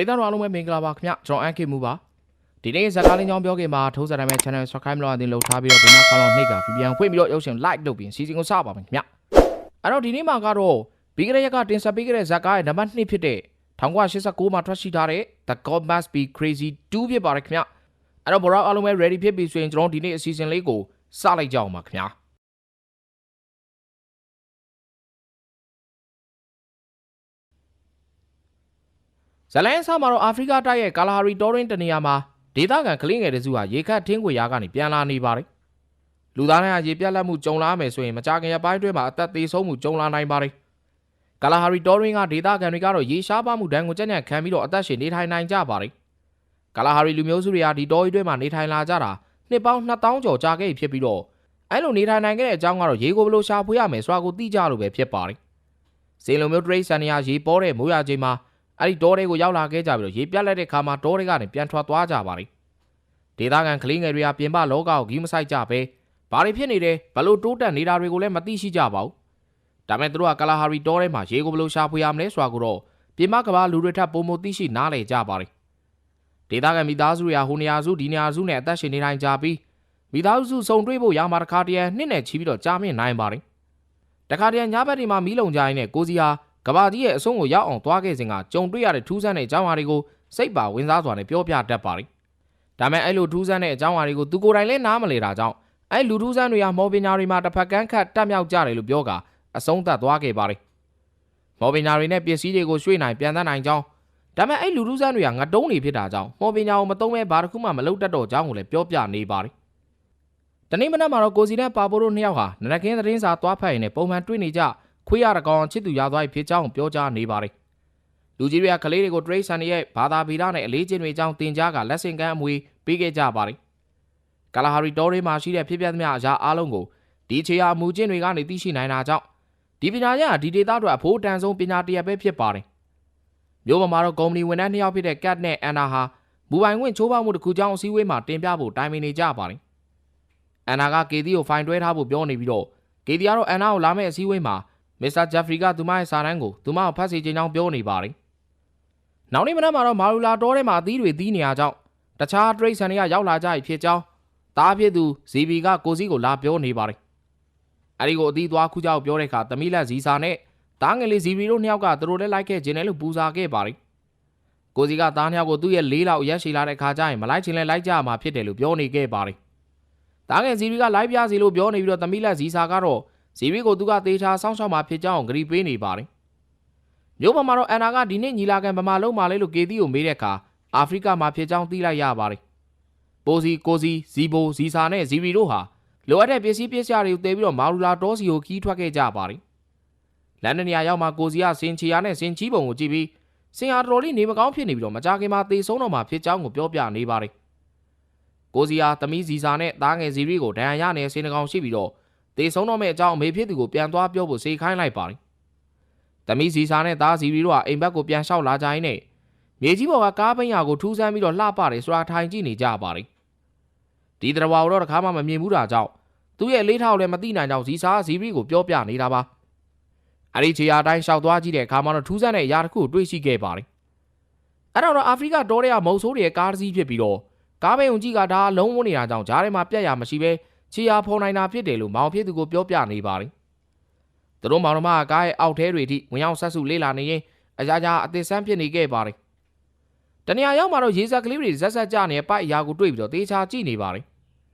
ရိသတ်တော်အားလုံးပဲမင်္ဂလာပါခင်ဗျကျွန်တော်အန်ခေမှုပါဒီနေ့ဇာတ်ကားလေးကြောင်းပြောခင်မှာထိုးစားတိုင်းပဲ channel subscribe လုပ်အရင်လုပ်ထားပြီးတော့ဘေးနားခေါင်းလောက်နှိပ်က VPN ဖွင့်ပြီးတော့ရုပ်ရှင် like လုပ်ပြီးစီစဉ်ကိုစပါမယ်ခင်ဗျအဲ့တော့ဒီနေ့မှာကတော့ပြီးကြတဲ့ရက်ကတင်ဆက်ပေးခဲ့တဲ့ဇာတ်ကားရဲ့နံပါတ်2ဖြစ်တဲ့1989မှာထွက်ရှိထားတဲ့ The God Must Be Crazy 2ဖြစ်ပါတယ်ခင်ဗျအဲ့တော့ဘောရောအားလုံးပဲ ready ဖြစ်ပြီဆိုရင်ကျွန်တော်ဒီနေ့အစီအစဉ်လေးကိုစလိုက်ကြအောင်ပါခင်ဗျာ ဇလန်ဆာမှာတော့အာဖရိကတိုက်ရဲ့ကာလာဟာရီတော်ရင်တနေရာမှာဒေသခံကလင်းငယ်တစုဟာရေခတ်ထင်းခွေရာကနေပြန်လာနေပါတယ်။လူသားတိုင်းဟာရေပြတ်လက်မှုကြုံလာမယ်ဆိုရင်မကြခင်ရပိုင်းအတွင်းမှာအသက်သေးဆုံးမှုကြုံလာနိုင်ပါတယ်။ကာလာဟာရီတော်ရင်ကဒေသခံတွေကတော့ရေရှားပါမှုဒဏ်ကိုကြက်ညက်ခံပြီးတော့အသက်ရှင်နေထိုင်နိုင်ကြပါတယ်။ကာလာဟာရီလူမျိုးစုတွေဟာဒီတော်ရီတွင်းမှာနေထိုင်လာကြတာနှစ်ပေါင်း2000ကျော်ကြာခဲ့ပြီဖြစ်ပြီးတော့အဲ့လိုနေထိုင်နိုင်ခဲ့တဲ့အကြောင်းကတော့ရေကိုဘယ်လိုရှာဖွေရမယ်ဆိုတာကိုသိကြလို့ပဲဖြစ်ပါတယ်။စေလုံမျိုးတရိတ်ဆန်နေရရေပေါ်တဲ့မိုးရချိန်မှာ အဲ့ဒီတောတွေကိုရောက်လာခဲ့ကြပြီးတော့ရေပြတ်လက်တဲ့ခါမှာတောတွေကနေပြန်ထွက်သွားကြပါလိမ့်ဒေသခံကလေးငယ်တွေကပြင်ပလောကကိုဂီးမဆိုင်ကြပဲဘာတွေဖြစ်နေတယ်ဘလို့တိုးတက်နေတာတွေကိုလည်းမသိရှိကြပါဘူးဒါမဲ့သူတို့ကကလာဟာရီတောထဲမှာရေကိုဘလို့ရှာဖွေရမလဲဆိုတာကိုတော့ပြင်ပကဘာလူတွေထပ်ပုံမသိရှိနားလည်ကြပါလိမ့်ဒေသခံမိသားစုတွေကဟိုနေရာစုဒီနေရာစုနဲ့အသက်ရှင်နေထိုင်ကြပြီးမိသားစုစုံတွေ့ဖို့ရမှာတစ်ခါတည်းနှစ်နဲ့ချီပြီးတော့ကြာမြင့်နိုင်ပါလိမ့်တခါတည်းညဘက်တွေမှာမီးလုံကြရင်းနဲ့ကိုစီဟာ ကဘာကြီးရဲ့အဆုံးကိုရောက်အောင်သွားခဲ့စဉ်ကကြုံတွေ့ရတဲ့ထူးဆန်းတဲ့အကြောင်းအရာတွေကိုစိတ်ပါဝင်စားစွာနဲ့ပြောပြတတ်ပါလိမ့်။ဒါမဲ့အဲ့လိုထူးဆန်းတဲ့အကြောင်းအရာတွေကိုသူကိုယ်တိုင်လည်းနားမလည်တာကြောင့်အဲ့လူထူးဆန်းတွေကမော်ပညာတွေမှာတစ်ဖက်ကန်းခတ်တက်မြောက်ကြတယ်လို့ပြောကအဆုံးသတ်သွားခဲ့ပါလိမ့်။မော်ပညာတွေနဲ့ပစ္စည်းတွေကိုရွှေ့နိုင်ပြန်သတ်နိုင်ကြောင်းဒါမဲ့အဲ့လူထူးဆန်းတွေကငတုံးတွေဖြစ်တာကြောင့်မော်ပညာကိုမသုံးဘဲဘာတစ်ခုမှမလုပ်တတ်တော့ကြောင်းကိုလည်းပြောပြနေပါလိမ့်။တနေ့မနက်မှာတော့ကိုစီနဲ့ပါပိုတို့နှစ်ယောက်ဟာနနကင်းသတင်းစာသွားဖတ်ရင်းနဲ့ပုံမှန်တွေ့နေကြ ခွေးရတကောင်ချစ်သူရသွားပြီဖြစ်ကြောင်းပြောကြားနေပါတယ်။လူကြီးတွေကကလေးတွေကိုတရိတ်ဆန်ရဲ့ဘာသာဗီဒနဲ့အလေးချင်းတွေအကြောင်းသင်ကြားကလက်ဆင့်ကမ်းအမွေပေးခဲ့ကြပါတယ်။ကာလာဟာရီတော်တွေမှာရှိတဲ့ဖြစ်ပျက်သမျှအရာအလုံးကိုဒီချေယာအမူချင်းတွေကနေသိရှိနိုင်တာကြောင့်ဒီပညာရပ်ဟာဒီဒေတာအတွက်အဖို့တန်ဆုံးပညာတရက်ပဲဖြစ်ပါတယ်။မျိုးပေါ်မှာတော့ကုမ္ပဏီဝန်ထမ်းနှစ်ယောက်ဖြစ်တဲ့ကတ်နဲ့အန်နာဟာမူပိုင်ခွင့်ချိုးဖောက်မှုတစ်ခုကြောင့်အစည်းအဝေးမှာတင်ပြဖို့တိုင်ပင်နေကြပါတယ်။အန်နာကကေတီကိုဖိုင်တွဲထားဖို့ပြောနေပြီးတော့ကေတီကတော့အန်နာကိုလာမယ့်အစည်းအဝေးမှာ မစ္စတာဂျက်ဖရီကသူမရဲ့စာတန်းကိုသူမကိုဖတ်စီခြင်းကြောင်းပြောနေပါတယ်။နောက်နေ့မနက်မှာတော့မာရူလာတောထဲမှာအသီးတွေသီးနေရကြောင်းတခြားတရိတ်ဆန်တွေကရောက်လာကြပြီဖြစ်ကြောင်းတားဖြစ်သူဇီဘီကကိုစီကိုလာပြောနေပါတယ်။အဲဒီကိုအသီးသွားခုကြောက်ပြောတဲ့အခါသမီးလက်ဇီစာနဲ့တားငယ်လေးဇီဘီတို့နှစ်ယောက်ကသူတို့လည်းလိုက်ခဲ့ခြင်းနဲ့လို့ပူဇာခဲ့ပါတယ်။ကိုစီကတားနှစ်ယောက်ကိုသူ့ရဲ့လေးလောက်ရက်ရှိလာတဲ့ခါကျရင်မလိုက်ခြင်းလဲလိုက်ကြမှာဖြစ်တယ်လို့ပြောနေခဲ့ပါတယ်။တားငယ်ဇီဘီကလိုက်ပြစီလို့ပြောနေပြီးတော့သမီးလက်ဇီစာကတော့ ဇီဘီကိုသူကသေချာစောင့်ရှောက်မှာဖြစ်ကြောင်းဂရီပေးနေပါတယ်။မြို့ပေါ်မှာတော့အန်နာကဒီနေ့ညီလာခံဗမာလုံးမာလေးလို့ကေတီကိုမေးတဲ့အခါအာဖရိကမှာဖြစ်ကြောင်းသိလိုက်ရပါတယ်။ပိုစီကိုစီဇီဘိုဇီစာနဲ့ဇီဘီတို့ဟာလိုအပ်တဲ့ပစ္စည်းပစ္စယတွေကိုတည်ပြီးတော့မာရူလာတောစီကိုခီးထွက်ခဲ့ကြပါတယ်။လန်ဒန်နေရာရောက်မှာကိုစီကစင်ချီယာနဲ့စင်ချီပုံကိုကြည့်ပြီးစင်ဟာတော်လေးနေမကောင်းဖြစ်နေပြီးတော့မကြခင်မှာသေဆုံးတော့မှာဖြစ်ကြောင်းကိုပြောပြနေပါတယ်။ကိုစီဟာသမီးဇီစာနဲ့သားငယ်ဇီရီကိုဒဏ်ရာရနေစင်တကောင်ရှိပြီးတော့ တေဆုံးတော့မယ့်အကြောင်းအမေဖြစ်သူကိုပြန်သွားပြောဖို့စေခိုင်းလိုက်ပါတယ်။တမီးစီစာနဲ့သားစီရီတို့ကအိမ်ဘက်ကိုပြန်လျှောက်လာကြရင်းနဲ့မြေကြီးပေါ်ကကားပိန်းရာကိုထူးဆန်းပြီးတော့လှပတယ်ဆိုတာထိုင်ကြည့်နေကြပါတယ်။ဒီတရဝါတော့တခါမှမမြင်ဘူးတာကြောင့်သူ့ရဲ့လေးထောက်လည်းမသိနိုင်ကြောင်းဇီစာဇီရီကိုပြောပြနေတာပါ။အဲ့ဒီခြေရာတိုင်းလျှောက်သွားကြည့်တဲ့အခါမှာတော့ထူးဆန်းတဲ့အရာတစ်ခုကိုတွေ့ရှိခဲ့ပါတယ်။အဲ့တော့အာဖရိကတောတွေကမုံဆိုးတွေရဲ့ကားတစ်စီးဖြစ်ပြီးတော့ကားပိန်းုံကြီးကဒါလုံးဝနေတာကြောင့်ဂျားထဲမှာပြက်ရမရှိပဲ ချီယာဖော်နိုင်တာဖြစ်တယ်လို့မောင်ဖြစ်သူကိုပြောပြနေပါတယ်။သူတို့မောင်နှမကကားရဲ့အောက်ထဲတွေထိဝင်ရောက်ဆက်စုလေးလာနေရင်အကြကြအသစ်ဆန်းဖြစ်နေခဲ့ပါတယ်။တနေရာရောက်မှာတော့ရေစက်ကလေးတွေဇက်ဇက်ကြနေတဲ့ပိုက်အရာကိုတွေ့ပြီးတော့တေချာကြည့်နေပါတယ်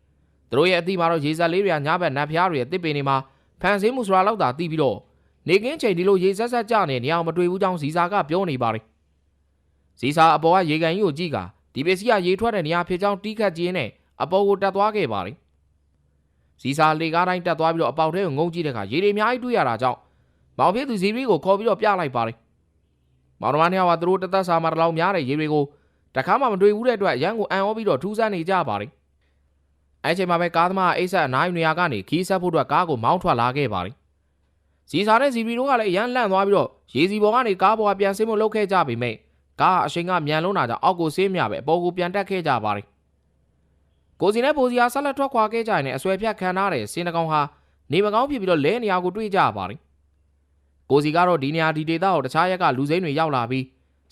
။သူတို့ရဲ့အသီးမှာတော့ရေစက်လေးတွေကညာဘက်နတ်ဖျားတွေရဲ့တစ်ပင်တွေမှာဖန်ဆင်းမှုဆိုတာလောက်သာသိပြီးတော့နေကင်းချိန်ဒီလိုရေဆက်ဆက်ကြနေတဲ့နေရာမတွေ့ဘူးကြောင်းဇီစာကပြောနေပါတယ်။ဇီစာအပေါ်ကရေကန်ကြီးကိုကြည့်ကဒီပစ္စည်းကရေထွက်တဲ့နေရာဖြစ်ကြောင်းတီးခတ်ကြည့်နဲ့အပေါ်ကိုတက်သွားခဲ့ပါတယ်။ ဇီစာလေကားတိုင်းတက်သွားပြီးတော့အပေါက်ထဲကိုငုံကြည့်တဲ့အခါရေတွေအများကြီးတွေ့ရတာကြောင့်မောင်ဖြစ်သူဇီရီကိုခေါ်ပြီးတော့ပြလိုက်ပါတယ်။မောင်နှမနှစ်ယောက်ကသူတို့တသက်စာမှာတလောင်များတဲ့ရေတွေကိုတခါမှမတွေ့ဘူးတဲ့အတွက်ရန်ကိုအံ့ဩပြီးတော့ထူးဆန်းနေကြပါတယ်။အဲချိန်မှာပဲကားသမားအိတ်ဆက်အနားယူနေရကနေခီးဆက်ဖို့အတွက်ကားကိုမောင်းထွက်လာခဲ့ပါတယ်။ဇီစာနဲ့ဇီရီတို့ကလည်းရန်လန့်သွားပြီးတော့ရေစီပေါ်ကနေကားပေါ်ကပြန်ဆင်းဖို့လုပ်ခဲ့ကြပေမဲ့ကားအချိန်ကမြန်လုံးတာကြောင့်အောက်ကိုဆင်းမြပဲအပေါ်ကိုပြန်တက်ခဲ့ကြပါတယ်။ ကိုစီနဲ့ပိုစီဟာဆက်လက်ထွက်ခွာခဲ့ကြရင်အဆွဲဖြတ်ခံထားတဲ့စင်တကောင်ဟာနေမကောင်းဖြစ်ပြီးတော့လဲနေရာကိုတွေ့ကြပါတယ်။ကိုစီကတော့ဒီနေရာဒီဒေသကိုတခြားရက်ကလူစိမ်းတွေရောက်လာပြီး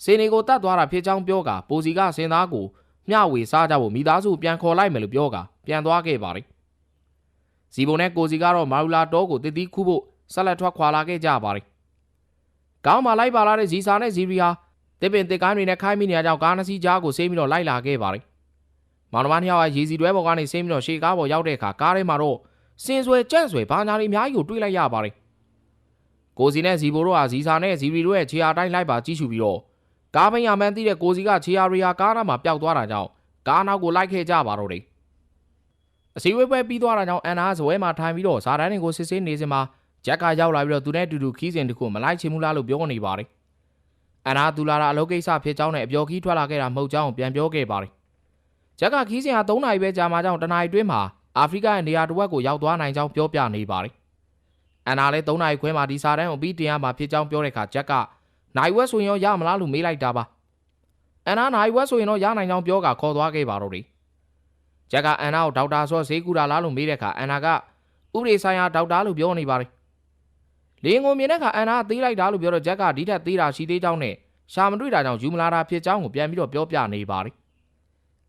စင်တွေကိုတတ်သွားတာဖြစ်ကြောင်းပြောကာပိုစီကစင်သားကိုမျှဝေစားကြဖို့မိသားစုပြန်ခေါ်လိုက်မယ်လို့ပြောကာပြန်သွားခဲ့ပါတယ်။ဇီဘုံနဲ့ကိုစီကတော့မာရူလာတောကိုတည်တည်ခူးဖို့ဆက်လက်ထွက်ခွာလာခဲ့ကြပါတယ်။ကောင်းမှလိုက်ပါလာတဲ့ဇီစာနဲ့ဇီရီဟာတစ်ပင်တစ်ကိုင်းတွေနဲ့ခိုင်းမိနေကြကြောင်းကားနှစ်စီးကြားကိုဆေးပြီးတော့လိုက်လာခဲ့ပါတယ်။ မောင်နှမနှစ်ယောက်ကရေစီတွဲပေါ်ကနေဆင်းပြီးတော့ရှေကားပေါ်ရောက်တဲ့အခါကားထဲမှာတော့စင်ဆွဲကြန့်ဆွဲဘာညာတွေအများကြီးကိုတွေ့လိုက်ရပါတယ်။ကိုစီနဲ့ဇီဘိုတို့ဟာဇီစာနဲ့ဇီရီတို့ရဲ့ခြေအားတိုင်းလိုက်ပါကြည့်ရှုပြီးတော့ကားပိန်ရမှန်းသိတဲ့ကိုစီကခြေအားရီယာကားနားမှာပျောက်သွားတာကြောင့်ကားနောက်ကိုလိုက်ခဲ့ကြပါတော့တယ်။အစည်းအဝေးပွဲပြီးသွားတာကြောင့်အန်နာဇွဲမှာထိုင်ပြီးတော့ဇာတန်းတွေကိုစစ်ဆေးနေစင်မှာဂျက်ကရောက်လာပြီးတော့သူနဲ့အတူတူခီးစဉ်တခုမလိုက်ချင်ဘူးလားလို့ပြောနေပါတယ်။အန်နာသူလာတာအလုပ်ကိစ္စဖြစ်ကြောင်းနဲ့အပျော်ခီးထွက်လာခဲ့တာမဟုတ်ကြောင်းပြန်ပြောခဲ့ပါတယ်။ ဂျက်ကခီးစဉ်ဟာ3နာရီပဲကြာမှကြောင်းတနာရီတွင်းမှာအာဖရိကရဲ့နေရာတစ်ဝက်ကိုရောက်သွားနိုင်ကြောင်းပြောပြနေပါတယ်။အန်နာလည်း3နာရီခွဲမှာဒီစာတန်းကိုပြီးတင်ရမှာဖြစ်ကြောင်းပြောတဲ့အခါဂျက်ကနိုင်ဝက်ဆိုရင်ရောရမလားလို့မေးလိုက်တာပါ။အန်နာနိုင်ဝက်ဆိုရင်တော့ရနိုင်ကြောင်းပြောကခေါ်သွားခဲ့ပါတော့တယ်။ဂျက်ကအန်နာကိုဒေါက်တာဆိုဈေးကူတာလားလို့မေးတဲ့အခါအန်နာကဥပဒေဆိုင်ရာဒေါက်တာလို့ပြောနေပါတယ်။လင်းကိုမြင်တဲ့အခါအန်နာသေးလိုက်တာလို့ပြောတော့ဂျက်ကဒီထက်သေးတာရှိသေးကြောင်းနဲ့ရှာမတွေ့တာကြောင့်ယူမလာတာဖြစ်ကြောင်းကိုပြန်ပြီးတော့ပြောပြနေပါတယ်။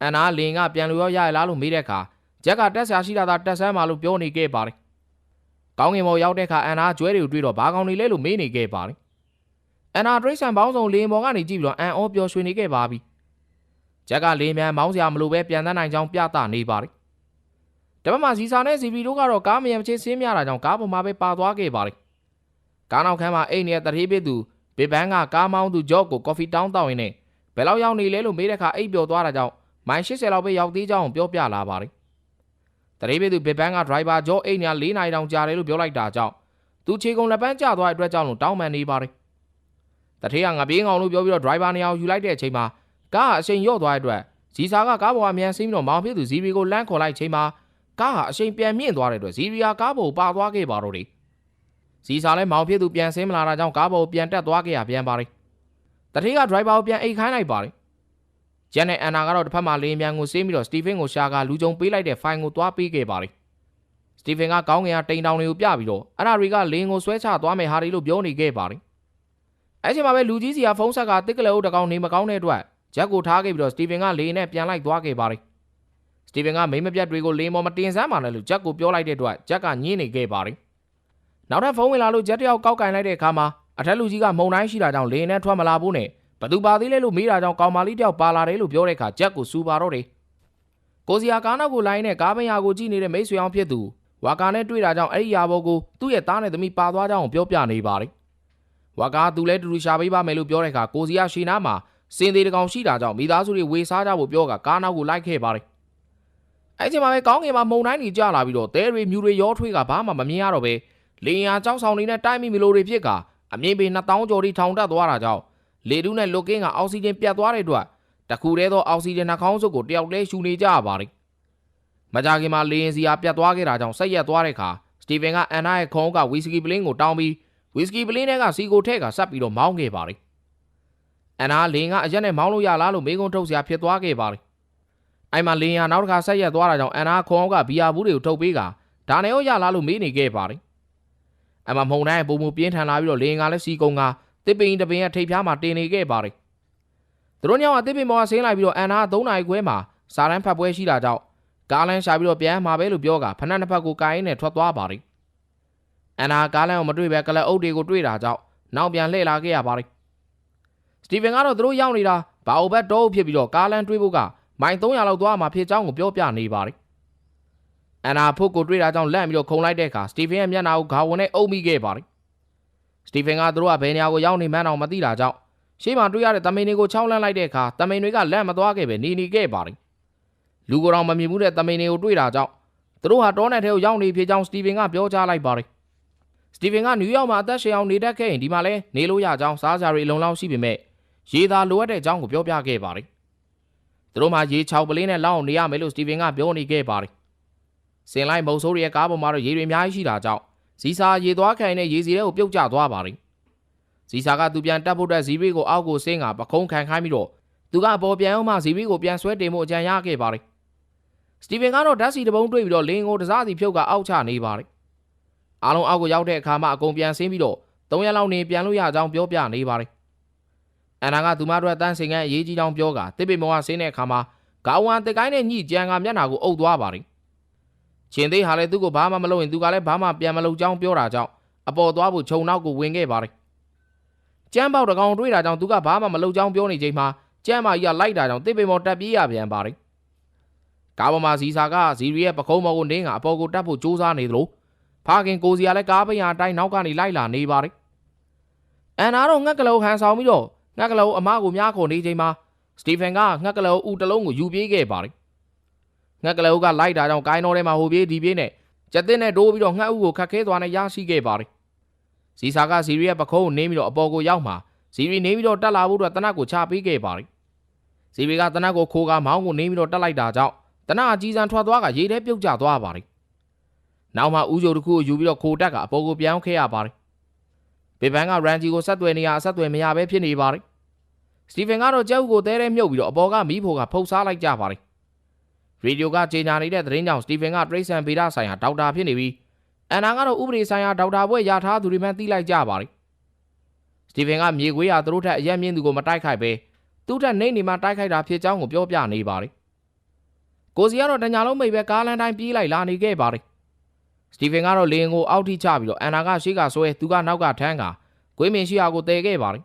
အန်နာလင်းကပြန်လို့ရောရရလားလို့မေးတဲ့အခါဂျက်ကတက်ဆရာရှိတာသာတက်ဆန်းပါလို့ပြောနေခဲ့ပါတယ်။ကောင်းငင်မော်ရောက်တဲ့အခါအန်နာကျွဲတွေကိုတွေ့တော့ဘာကောင်တွေလဲလို့မေးနေခဲ့ပါတယ်။အန်နာဒရိတ်ဆန်ပေါင်းစုံလင်းမော်ကနေကြည့်ပြီးတော့အန်အောပျော်ရွှင်နေခဲ့ပါပြီ။ဂျက်ကလင်းမြန်မောင်းစရာမလိုပဲပြန်သန်းနိုင်ကြောင်းပြသနေပါတယ်။တပတ်မှာဇီစာနဲ့ဇီဗီတို့ကတော့ကားမယံချင်းဆင်းမြတာကြောင့်ကားပေါ်မှာပဲပါသွားခဲ့ပါတယ်။ကားနောက်ခန်းမှာအိတ်နေတဲ့တတိပစ်သူဘေဘန်ကကားမောင်းသူဂျော့ကိုကော်ဖီတောင်းတောင်းရင်းနဲ့ဘယ်လောက်ရောက်နေလဲလို့မေးတဲ့အခါအိတ်ပျော်သွားတာကြောင့် မိုင်80လောက်ပဲရောက်သေးကြောင်းပြောပြလာပါတယ်။တရေပေးသူဘစ်ဘန်ကဒရိုင်ဘာဂျော့အိတ်ညာ၄နိုင်တောင်ကြာတယ်လို့ပြောလိုက်တာကြောင့်သူခြေကုံလက်ပန်းကျသွားတဲ့အတွက်ကြောင့်လို့တောင်းပန်နေပါတယ်။တထေးကငပြေးငောင်လို့ပြောပြီးတော့ဒရိုင်ဘာနေရာကိုယူလိုက်တဲ့အချိန်မှာကားဟာအချိန်လျော့သွားတဲ့အတွက်ဇီစာကကားပေါ်အမြန်ဆင်းပြီးတော့မောင်ဖြစ်သူဇီရီကိုလမ်းခေါ်လိုက်ချိန်မှာကားဟာအချိန်ပြန်မြင့်သွားတဲ့အတွက်ဇီရီယာကားပေါ်ပါသွားခဲ့ပါတော့တယ်။ဇီစာလည်းမောင်ဖြစ်သူပြန်ဆင်းမလာတာကြောင့်ကားပေါ်ပြန်တက်သွားခဲ့ရပြန်ပါတယ်။တထေးကဒရိုင်ဘာကိုပြန်အိတ်ခိုင်းလိုက်ပါတယ်။ ဂျန်နဲ့အန်နာကတော့တစ်ဖက်မှာလေမြန်ကိုဆေးပြီးတော့စတီဖင်ကိုရှာကလူကြုံပေးလိုက်တဲ့ဖိုင်ကိုသွားပေးခဲ့ပါတယ်။စတီဖင်ကကောင်းငင်ကတိန်တောင်တွေကိုပြပြီးတော့အဲ့ဒါတွေကလင်းကိုဆွဲချသွားမယ်ဟာတွေလို့ပြောနေခဲ့ပါတယ်။အဲ့ချိန်မှာပဲလူကြီးစီကဖုန်းဆက်ကတစ်ကလေးအုပ်တကောင်နေမကောင်းတဲ့အတွက်ဂျက်ကိုထားခဲ့ပြီးတော့စတီဗင်ကလေနဲ့ပြန်လိုက်သွားခဲ့ပါတယ်။စတီဗင်ကမိမပြတ်တွေကိုလေမော်မတင်ဆန်းပါနဲ့လို့ဂျက်ကိုပြောလိုက်တဲ့အတွက်ဂျက်ကညင်းနေခဲ့ပါတယ်။နောက်ထပ်ဖုန်းဝင်လာလို့ဂျက်တယောက်ကောက်ကင်လိုက်တဲ့အခါမှာအထက်လူကြီးကမုံတိုင်းရှိတာကြောင့်လေနဲ့ထွက်မလာဘူးနဲ့ ဘသူပါသေးလဲလို့မေးတာကြောင့်ကောင်မလေးတယောက်ပါလာတယ်လို့ပြောတဲ့အခါဂျက်ကိုစူပါတော့တယ်။ကိုစီယာကားနောက်ကိုလိုင်းနဲ့ကားပင်ယာကိုကြည့်နေတဲ့မိတ်ဆွေအောင်ဖြစ်သူဝါကာနဲ့တွေ့တာကြောင့်အဲ့ဒီယာဘောကိုသူ့ရဲ့သားနဲ့သမီးပါသွားကြောင်းပြောပြနေပါတယ်။ဝါကာသူလည်းတူတူရှာပေးပါမယ်လို့ပြောတဲ့အခါကိုစီယာရှီနာမှာစင်သေးတကောင်ရှိတာကြောင့်မိသားစုတွေဝေစားကြဖို့ပြောကကားနောက်ကိုလိုက်ခဲ့ပါတယ်။အဲ့ဒီမှာပဲကောင်းကင်မှာမုံတိုင်းတွေကျလာပြီးတော့တဲတွေမြူတွေရောထွေးကဘာမှမမြင်ရတော့ပဲလေယာဉ်ကြောက်ဆောင်နေတဲ့တိုက်မိမီလိုတွေဖြစ်ကအမြင့်ပေ2000ကျော်ထိထောင်တက်သွားတာကြောင့် လေတူးနဲ့လုတ်ကင်းကအောက်ဆီဂျင်ပြတ်သွားတဲ့အတွက်တခုတည်းသောအောက်ဆီဂျင်နှာခေါင်းစုပ်ကိုတယောက်တည်းရှူနေကြရပါတယ်။မကြခင်မှာလေယာဉ်စီအားပြတ်သွားခဲ့တာကြောင့်ဆက်ရက်သွားတဲ့အခါစတီဗင်ကအန်နာရဲ့ခုံးကဝီစကီပလင်းကိုတောင်းပြီးဝီစကီပလင်းထဲကစီကိုထည့်ကဆက်ပြီးတော့မောင်းခဲ့ပါတယ်။အန်နာလင်းကအရက်နဲ့မောင်းလို့ရလားလို့မေးခွန်းထုတ်စရာဖြစ်သွားခဲ့ပါတယ်။အဲ့မှာလင်းကနောက်တစ်ခါဆက်ရက်သွားတာကြောင့်အန်နာခုံးကဘီယာဘူးတွေကိုထုတ်ပေးကဒါနဲ့ရောရလားလို့မေးနေခဲ့ပါတယ်။အဲ့မှာမှုံတိုင်းပုံမှုပြင်းထန်လာပြီးတော့လင်းကလည်းစီကုံက တစ်ပင်တပင်ရဲ့ထိပ်ဖျားမှာတင်နေခဲ့ပါတယ်။သူတို့ညောင်ကတစ်ပင်ပေါ်ကဆင်းလိုက်ပြီးတော့အန်နာ3နာရီခွဲမှာစာရန်ဖတ်ပွဲရှိတာကြောင့်ကားလန်းရှာပြီးတော့ပြန်မှာပဲလို့ပြောကဖနက်နှစ်ဖက်ကိုကိုင်းနဲ့ထွက်သွားပါတယ်။အန်နာကားလန်းကိုမတွေ့ပဲကလပ်အုပ်တွေကိုတွေ့တာကြောင့်နောက်ပြန်လှည့်လာခဲ့ရပါတယ်။စတီဗင်ကတော့သူတို့ရောက်နေတာဘာအိုဘက်တော့ဖြစ်ပြီးတော့ကားလန်းတွေးဖို့ကမိုင်300လောက်သွားမှဖြစ်ကြောင်းကိုပြောပြနေပါတယ်။အန်နာဖို့ကိုတွေ့တာကြောင့်လန့်ပြီးတော့ခုံလိုက်တဲ့အခါစတီဗင်ရဲ့မျက်နှာကိုဂါဝန်နဲ့အုပ်မိခဲ့ပါတယ်။ စတီဗင်ကသူတို့ကဘယ်နေရာကိုရောက်နေမှန်းတော့မသိတာကြောင့်ရှေ့မှာတွေ့ရတဲ့တမင်တွေကိုချောင်းလန့်လိုက်တဲ့အခါတမင်တွေကလန့်မသွားခဲ့ပဲနေနေခဲ့ပါတယ်။လူကိုယ်တော်မမြင်မှုတဲ့တမင်တွေကိုတွေ့တာကြောင့်သူတို့ဟာတောနယ်ထဲကိုရောက်နေဖြစ်ကြောင်းစတီဗင်ကပြောကြားလိုက်ပါတယ်။စတီဗင်ကနယူးယောက်မှာအသက်ရှင်အောင်နေတတ်ခဲ့ရင်ဒီမှာလဲနေလို့ရကြောင်းစားစရာတွေအလုံးလောက်ရှိပေမဲ့ရေသာလိုအပ်တဲ့အကြောင်းကိုပြောပြခဲ့ပါတယ်။သူတို့မှရေ6ပလင်းနဲ့လောက်အောင်နေရမယ်လို့စတီဗင်ကပြောနေခဲ့ပါတယ်။စင်လိုက်မုံဆိုးတွေရဲ့ကားပေါ်မှာတော့ရေတွေအများကြီးရှိတာကြောင့် ဇီစာရေသွားခိုင်တဲ့ရေစီတွေကိုပြုတ်ကျသွားပါတယ်။ဇီစာကသူပြန်တက်ဖို့အတွက်ဇီဘီကိုအောက်ကိုဆင်းကပခုံးခံခိုင်းပြီးတော့သူကအပေါ်ပြန်အောင်မှဇီဘီကိုပြန်ဆွဲတင်ဖို့အကြံရခဲ့ပါတယ်။စတီဗင်ကတော့ဓာတ်စီတပုံးတွေ့ပြီးတော့လင်းကိုတစားစီဖြုတ်ကအောက်ချနေပါတယ်။အားလုံးအောက်ကိုရောက်တဲ့အခါမှာအကုန်ပြန်ဆင်းပြီးတော့၃ရက်လောက်နေပြန်လို့ရကြောင်းပြောပြနေပါတယ်။အန်နာကသူမတို့အတန်းစင်ကန်အရေးကြီးကြောင်းပြောကတစ်ပေမောကဆင်းတဲ့အခါမှာဂါဝမ်တစ်ကိုင်းနဲ့ညှိကြံကမျက်နှာကိုအုပ်သွားပါတယ် ချင်းသေးဟာလည်းသူ့ကိုဘာမှမလုပ်ရင်သူကလည်းဘာမှပြန်မလုပ်ကြောင်းပြောတာကြောင့်အပေါ်သွားဖို့ခြုံနောက်ကိုဝင်ခဲ့ပါတယ်ကျမ်းပေါက်တကောင်တွေးတာကြောင့်သူကဘာမှမလုပ်ကြောင်းပြောနေချိန်မှာကျမ်းမကြီးကလိုက်တာကြောင့်တစ်ပေမောတက်ပြေးရပြန်ပါတယ်ကားပေါ်မှာဇီစာကဇီရီရဲ့ပခုံးမော်ကိုနင်းကအပေါ်ကိုတက်ဖို့ကြိုးစားနေသလိုဖာခင်ကိုစီကလည်းကားပိန်ရအတိုင်းနောက်ကနေလိုက်လာနေပါတယ်အန်နာတော့ငှက်ကလေးဟန်ဆောင်ပြီးတော့ငှက်ကလေးအမကိုများခေါ်နေချိန်မှာစတီဖန်ကငှက်ကလေးဦးတလုံးကိုယူပြေးခဲ့ပါတယ် ငှက်ကလေးကလိုက်တာကြောင့်ကိုင်းတော်ထဲမှာဟိုပြေးဒီပြေးနဲ့ကျက်တဲ့နဲ့ဒိုးပြီးတော့ငှက်ဦးကိုခတ်ခဲသွားနဲ့ရရှိခဲ့ပါတယ်ဇီစာကဇီရီရဲ့ပခုံးကိုနင်းပြီးတော့အပေါ်ကိုရောက်မှာဇီရီနေပြီးတော့တက်လာဖို့အတွက်တနတ်ကိုချပေးခဲ့ပါတယ်ဇီရီကတနတ်ကိုခိုးကမောင်းကိုနင်းပြီးတော့တက်လိုက်တာကြောင့်တနတ်အကြီးစံထွက်သွားကရေထဲပြုတ်ကျသွားပါတယ်နောက်မှဦးကျိုတစ်ခုကိုယူပြီးတော့ခိုတက်ကအပေါ်ကိုပြောင်းခဲ့ရပါတယ်ပေပန်ကရန်ဂျီကိုဆက်သွယ်နေရအဆက်သွယ်မရဘဲဖြစ်နေပါတယ်စတီဖန်ကတော့ကျဲဥကိုတဲတဲမြုပ်ပြီးတော့အပေါ်ကမီးဖိုကဖုတ်စားလိုက်ကြပါတယ် ရေဒီယိုကကြေညာနေတဲ့သတင်းကြောင့်စတီဖန်ကတရိတ်ဆန်ဗေဒဆိုင်ရာဒေါက်တာဖြစ်နေပြီးအန်နာကတော့ဥပဒေဆိုင်ရာဒေါက်တာဘွဲ့ရထားသူတွေမှသိလိုက်ကြပါတယ်စတီဖန်ကမြေခွေးရသူတို့ထက်အရက်မြင့်သူကိုမတိုက်ခိုက်ပဲသူ့ထက်နေနေမှတိုက်ခိုက်တာဖြစ်ကြောင်းကိုပြောပြနေပါတယ်ကိုစီကတော့တညာလုံးမိတ်ပဲကားလန်တိုင်းပြေးလိုက်လာနေခဲ့ပါတယ်စတီဖန်ကတော့လေရင်ကိုအောက်ထိချပြီးတော့အန်နာကရှေ့ကဆွဲသူကနောက်ကထမ်းကဂွေးမင်ရှိရာကိုတည်ခဲ့ပါတယ်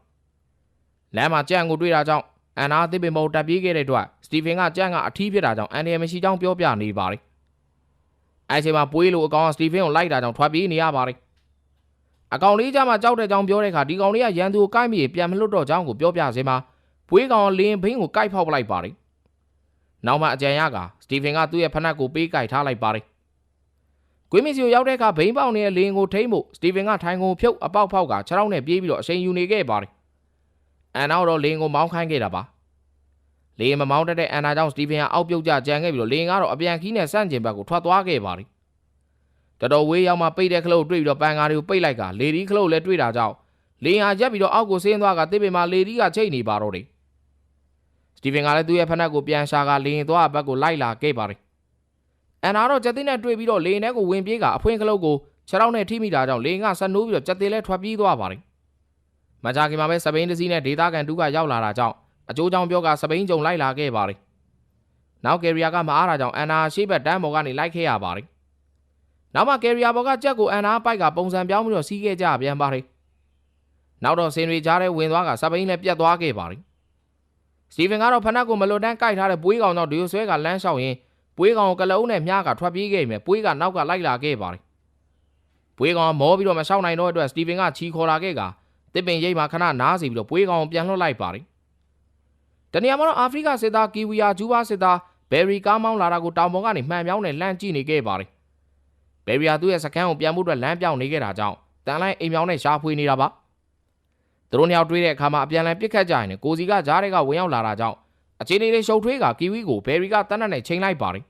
လမ်းမှာကြံ့ကိုတွေ့တာကြောင့်အန်နာသစ်ပင်ပေါ်တက်ပြေးခဲ့တဲ့အတွက်စ တီဖန်ကကြံ့ကအထီးဖြစ်တာကြောင့်အန်ဒီယမရှိကြောင်းပြောပြနေပါတယ်အဲအချိန်မှာပွေးလိုအကောင်ကစတီဖန်ကိုလိုက်တာကြောင့်ထွက်ပြေးနေရပါတယ်အကောင်လေးကြမှာကြောက်တဲ့ကြောင်ပြောတဲ့အခါဒီကောင်လေးကရန်သူကိုကိုက်မိပြန်မလွတ်တော့ကြောင်းကိုပြောပြစေမှာပွေးကောင်လင်းဘိန်းကိုကိုက်ဖောက်ပလိုက်ပါတယ်နောက်မှအကြံရကစတီဖန်ကသူ့ရဲ့ဖနက်ကိုပေးကိုက်ထားလိုက်ပါတယ်ကွေးမီစီကိုရောက်တဲ့အခါဘိန်းပေါက်နေတဲ့လင်းကိုထိမ့်ဖို့စတီဖန်ကထိုင်ကုန်ဖြုတ်အပေါက်ဖောက်ကခြေထောက်နဲ့ပြေးပြီးတော့အချိန်ယူနေခဲ့ပါတယ်အန်နာတော့လင်းကိုမောင်းခိုင်းခဲ့တာပါ လင်းမမောင်းတတ်တဲ့အန်နာကြောင့်စတီဖန်ကအောက်ပြုတ်ကျကြံခဲ့ပြီးတော့လင်းကတော့အပြန်ခီးနဲ့ဆန့်ကျင်ဘက်ကိုထွက်သွားခဲ့ပါတယ်တော်တော်ဝေးရောက်မှပိတ်တဲ့ခလုတ်တွေ့ပြီးတော့ပန်ကားတွေကိုပိတ်လိုက်ကလေဒီခလုတ်လည်းတွေ့တာကြောင့်လင်းဟာရက်ပြီးတော့အောက်ကိုဆင်းသွားကတစ်ပင်မှာလေဒီကချိတ်နေပါတော့တယ်စတီဖန်ကလည်းသူ့ရဲ့ဖနက်ကိုပြန်ရှာကလင်းသွားဘက်ကိုလိုက်လာခဲ့ပါတယ်အန်နာတော့ကျက်သိန်းနဲ့တွေ့ပြီးတော့လေထဲကိုဝင်ပြေးကအဖွင့်ခလုတ်ကိုခြေထောက်နဲ့ထိမိတာကြောင့်လေကဆက်နိုးပြီးတော့ကျက်သေးလဲထွက်ပြေးသွားပါတယ်။မကြခင်မှာပဲစပိန်တစည်းနဲ့ဒေတာကန်တူးကရောက်လာတာကြောင့် အကျိုးကြောင့်ပြောကစပိန်ကြုံလိုက်လာခဲ့ပါတယ်။နောက်ကယ်ရီယာကမအားတာကြောင့်အန်နာရှေ့ဘက်တန်းပေါ်ကနေလိုက်ခဲ့ရပါတယ်။နောက်မှကယ်ရီယာဘော်ကကြက်ကိုအန်နာပိုက်ကပုံစံပြောင်းပြီးတော့စီးခဲ့ကြပြန်ပါတယ်။နောက်တော့စင်ရီကြားထဲဝင်သွားကစပိန်လည်းပြတ်သွားခဲ့ပါတယ်။စတီဗန်ကတော့ဖနက်ကိုမလွတ်တန်းကိုက်ထားတဲ့ပွေးကောင်ကြောင့်ဒီယိုဆွဲကလမ်းလျှောက်ရင်ပွေးကောင်ကိုကလုံးနဲ့မြားကထွက်ပြေးခဲ့ပြီပွေးကနောက်ကလိုက်လာခဲ့ပါတယ်။ပွေးကောင်ကမောပြီးတော့မလျှောက်နိုင်တော့အတွက်စတီဗင်ကချီခေါ်လာခဲ့ကတစ်ပင်ရိပ်မှာခဏနားစီပြီးတော့ပွေးကောင်ကိုပြန်လွှတ်လိုက်ပါတယ်။ တနေရာမှာတော့အာဖရိကစစ်သားကီဝီယာဂျူးဘာစစ်သားဘယ်ရီကားမောင်းလာတာကိုတောင်ပေါ်ကနေမှန်ပြောင်းနဲ့လှမ်းကြည့်နေခဲ့ပါတယ်။ဘယ်ရီယာသူ့ရဲ့စကန်းကိုပြန်မှုအတွက်လမ်းပြောင်းနေခဲ့တာကြောင့်တန်လိုက်အိမ်ပြောင်းနဲ့ရှားဖွေနေတာပါ။သူတို့နှစ်ယောက်တွေ့တဲ့အခါမှာအပြန်လည်ပစ်ခတ်ကြရင်ကိုစီကဂျားတွေကဝင်ရောက်လာတာကြောင့်အခြေအနေတွေရှုပ်ထွေးကကီဝီကိုဘယ်ရီကတနက်နဲ့ချိန်လိုက်ပါတယ်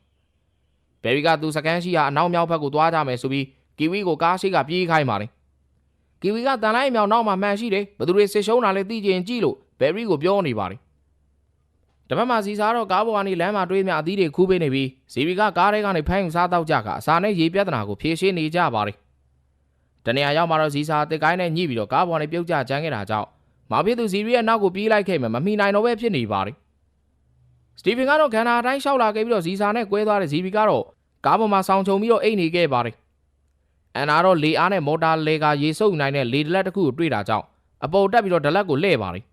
ဘယ်ရီကသူစကန်ရှိရာအနောက်မြောက်ဘက်ကိုသွားကြမယ်ဆိုပြီးကီဝီကိုကားရှိကပြေးခိုင်းပါတယ်ကီဝီကတန်လိုက်မြောက်နောက်မှာမှန်ရှိတယ်ဘသူတွေစစ်ရှုံးတာလဲသိကျင်ကြည့်လို့ဘယ်ရီကိုပြောနေပါတယ် တပတ်မှစီစားတော့ကားပေါ်ကနေလမ်းမှာတွေးမြအသီးတွေခူးပေးနေပြီးဇီဗီကကားထဲကနေဖမ်းယူစားတော့ကြကအစာနဲ့ရေပြဿနာကိုဖြေရှင်းနေကြပါတယ်တနေရာရောက်မှာတော့ဇီစာတစ်ကိုင်းနဲ့ညှိပြီးတော့ကားပေါ်ကနေပြုတ်ကျကျန်းခဲ့တာကြောင့်မာဖြစ်သူဇီရီရဲ့နောက်ကိုပြေးလိုက်ခဲ့မှမမိနိုင်တော့ပဲဖြစ်နေပါတယ်စတီဗင်ကတော့ခန္ဓာအတိုင်းရှောက်လာခဲ့ပြီးတော့ဇီစာနဲ့ကွဲသွားတဲ့ဇီဗီကတော့ကားပေါ်မှာဆောင်းချုံပြီးတော့အိတ်နေခဲ့ပါတယ်။အန်နာတော့လေအားနဲ့မော်တာလေကရေစုပ်နိုင်တဲ့လေဒလက်တစ်ခုကိုတွေ့တာကြောင့်အပေါ်တက်ပြီးတော့ဒလက်ကိုလှည့်ပါတယ်။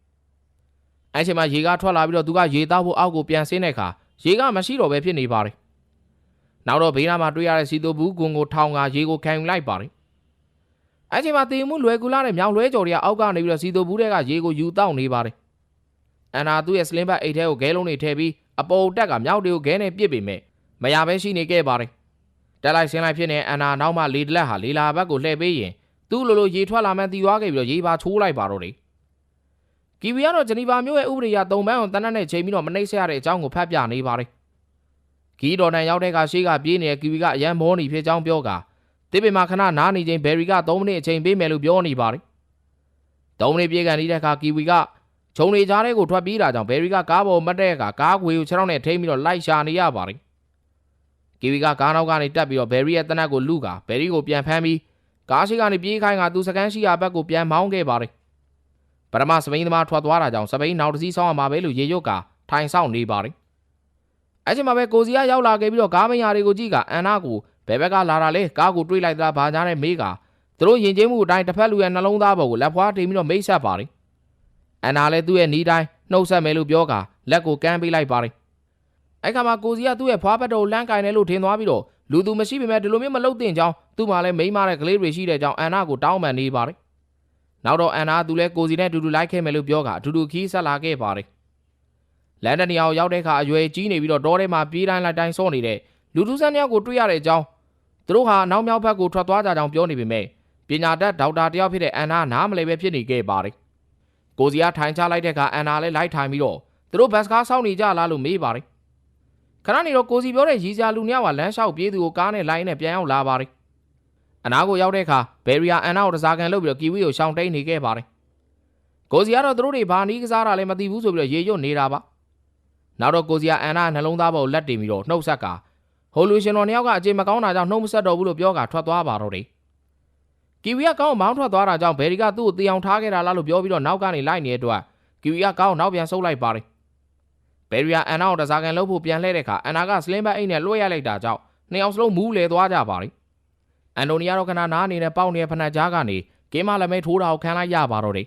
အဲချိန်မှာရေကထွက်လာပြီးတော့သူကရေသားဖို့အောက်ကိုပြန်ဆင်းတဲ့အခါရေကမရှိတော့ပဲဖြစ်နေပါတယ်။နောက်တော့ဘေးနားမှာတွေ့ရတဲ့စီတိုဘူးကွန်ကိုထောင်ကရေကိုခံယူလိုက်ပါတယ်။အဲချိန်မှာတေမှုလွယ်ကူလာတဲ့မြောင်လွဲကြော်တွေကအောက်ကနေပြီးတော့စီတိုဘူးတွေကရေကိုယူတောက်နေပါတယ်။အန်နာသူ့ရဲ့စလင်းဘတ်အိတ်ထဲကိုဂဲလုံးတွေထည့်ပြီးအပေါ်တက်ကမြောက်တွေကိုဂဲနဲ့ပစ်ပေမဲ့မရပဲရှိနေခဲ့ပါတယ်တက်လိုက်ဆင်းလိုက်ဖြစ်နေအန်နာနောက်မှလေတလက်ဟာလေလာဘက်ကိုလှည့်ပေးရင်သူ့လိုလိုရေထွက်လာမှန်းတီသွားခဲ့ပြီးတော့ရေပါချိုးလိုက်ပါတော့တယ် ကီဝီကတော့ဂျနီဗာမြို့ရဲ့ဥပဒေအရတုံပန်းကိုတနက်နဲ့ချိန်ပြီးတော့မနှိမ့်ဆက်ရတဲ့အကြောင်းကိုဖတ်ပြနေပါတယ်ကီတော်တန်ရောက်တဲ့ကရှေးကပြေးနေတဲ့ကီဝီကအရန်မောနေဖြစ်ကြောင်းပြောကတစ်ပင်မှာခဏနားနေချိန်ဘယ်ရီက3မိနစ်အချိန်ပေးမယ်လို့ပြောနေပါတယ်3မိနစ်ပြေးကန်နေတဲ့အခါကီဝီကဂျုံနေကြားထဲကိုထွက်ပြေးတာကြောင့်ဘယ်ရီကကားပေါ်မတ်တဲ့အခါကားခွေကိုခြေထောက်နဲ့ထိမ့်ပြီးတော့လိုက်ရှာနေရပါတယ်ကီဝီကကားနောက်ကနေတက်ပြီးတော့ဘယ်ရီရဲ့တနက်ကိုလူကဘယ်ရီကိုပြန်ဖမ်းပြီးကားရှိကနေပြေးခိုင်းကသူစကန်ရှိရာဘက်ကိုပြန်မောင်းခဲ့ပါတယ် ပထမစပိန်သမားထွက်သွားတာကြောင့်စပိန်နောက်တစ်စီးဆောင်းရမှာပဲလို့ရေရွတ်ကထိုင်ဆောင်နေပါတယ်အဲ့ချိန်မှာပဲကိုစီကရောက်လာခဲ့ပြီးတော့ကားမယာတွေကိုကြည့်ကအန်နာကိုဘယ်ဘက်ကလာတာလဲကားကိုတွေးလိုက်တာဘာကြားနဲ့မေးကသူတို့ယဉ်ကျေးမှုအတိုင်းတစ်ဖက်လူရဲ့နှလုံးသားပေါ်ကိုလက်ဖွားတင်ပြီးတော့မိတ်ဆက်ပါတယ်အန်နာလည်းသူ့ရဲ့နီးတိုင်းနှုတ်ဆက်မယ်လို့ပြောကလက်ကိုကမ်းပေးလိုက်ပါတယ်အဲ့ခါမှာကိုစီကသူ့ရဲ့ဖွားဘက်တော်ကိုလမ်းကင်တယ်လို့ထင်သွားပြီးတော့လူသူမရှိပေမဲ့ဒီလိုမျိုးမလုပ်သင့်ကြောင်းသူ့မှာလည်းမိန်းမတဲ့ကလေးတွေရှိတဲ့ကြောင်းအန်နာကိုတောင်းပန်နေပါတယ် နောက်တော့အန်နာသူလည်းကိုစီနဲ့အတူတူလိုက်ခဲ့မယ်လို့ပြောကအတူတူခီးဆက်လာခဲ့ပါတယ်လန်ဒန်နေရာကိုရောက်တဲ့အခါအရွယ်ကြီးနေပြီးတော့တောထဲမှာပြေးတိုင်းလိုက်တိုင်းစောနေတဲ့လူထုဆန်းတယောက်ကိုတွေ့ရတဲ့အကြောင်းသူတို့ဟာနောက်မြောက်ဘက်ကိုထွက်သွားကြကြောင်းပြောနေပေမဲ့ပညာတတ်ဒေါက်တာတယောက်ဖြစ်တဲ့အန်နာနားမလဲပဲဖြစ်နေခဲ့ပါတယ်ကိုစီကထိုင်ချလိုက်တဲ့အခါအန်နာလည်းလိုက်ထိုင်ပြီးတော့သူတို့ဘတ်စကားစောင့်နေကြလားလို့မေးပါတယ်ခဏနေတော့ကိုစီပြောတဲ့ရီစာလူနှစ်ယောက်ကလမ်းလျှောက်ပြေးသူကိုကားနဲ့လိုင်းနဲ့ပြန်ရောက်လာပါတယ် အနာကိုရောက်တဲ့အခါဘယ်ရီယာအန်နာကိုတစားကန်လုပ်ပြီးတော့ကီဝီကိုရှောင်တိန်နေခဲ့ပါတယ်ကိုစီကတော့သူတို့တွေဘာနီးကစားတာလဲမသိဘူးဆိုပြီးတော့ရေရွတ်နေတာပါနောက်တော့ကိုစီကအန်နာနှလုံးသားပေါ်လက်တင်ပြီးတော့နှုတ်ဆက်ကဟိုလူရှင်တော်နှစ်ယောက်ကအကြေမကောင်းတာကြောင့်နှုတ်မဆက်တော့ဘူးလို့ပြောကထွက်သွားပါတော့တယ်ကီဝီကကောင်းမောင်းထွက်သွားတာကြောင့်ဘယ်ရီကသူ့ကိုတေအောင်ထားခဲ့တာလားလို့ပြောပြီးတော့နောက်ကနေလိုက်နေတဲ့အတွက်ကီဝီကကောင်းနောက်ပြန်ဆုပ်လိုက်ပါတယ်ဘယ်ရီယာအန်နာကိုတစားကန်လုပ်ဖို့ပြန်လှည့်တဲ့အခါအန်နာကစလင်းဘက်အိတ်နဲ့လွှဲရလိုက်တာကြောင့်နှစ်ယောက်စလုံးမူးလေသွားကြပါတယ် အန်တိုနီယာတော့ခဏနားအနေနဲ့ပေါက်နေတဲ့ဖနက်ကြားကနေကင်းမလက်မဲထိုးတာကိုခံလိုက်ရပါတော့တယ်